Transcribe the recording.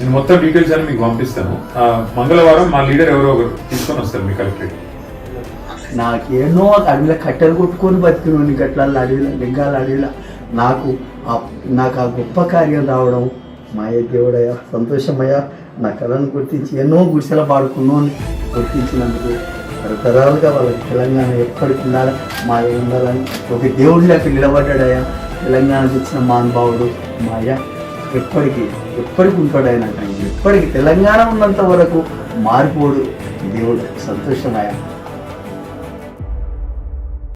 నేను మొత్తం డీటెయిల్స్ అని మీకు పంపిస్తాను. మంగళవారం మా లీడర్ ఎవరో ఒకరు తీసుకొని వస్తారు మీ కలెక్టరేట్. నాకేనో ఒక అడవిలో కట్టెలు కొట్టుకొని బతికినోని గట్ల అడవిలో లింగాల అడవిలో. నాకు ఆ- నాకు ఆ గొప్ప కార్యం రావడం మాయ దేవుడయ్యా సంతోషమయ్యా. నా కళను గుర్తించి ఎన్నో గుడిసెల పాడుకున్నోని. గుర్తించినందుకు తరతరాలుగా వాళ్ళకి తెలంగాణ ఎప్పటికి ఉండాలి మా ఉండాలని. ఒక దేవుడిలోకి నిలబడ్డాడయ్యా. తెలంగాణ తెచ్చిన మహానుభావుడు మాయ. ఎప్పటికీ ఎప్పటికి ఉంటాడు ఆయన ఎప్పటికి తెలంగాణ ఉన్నంత వరకు మారిపోడు దేవుడు. సంతోషమయ్యా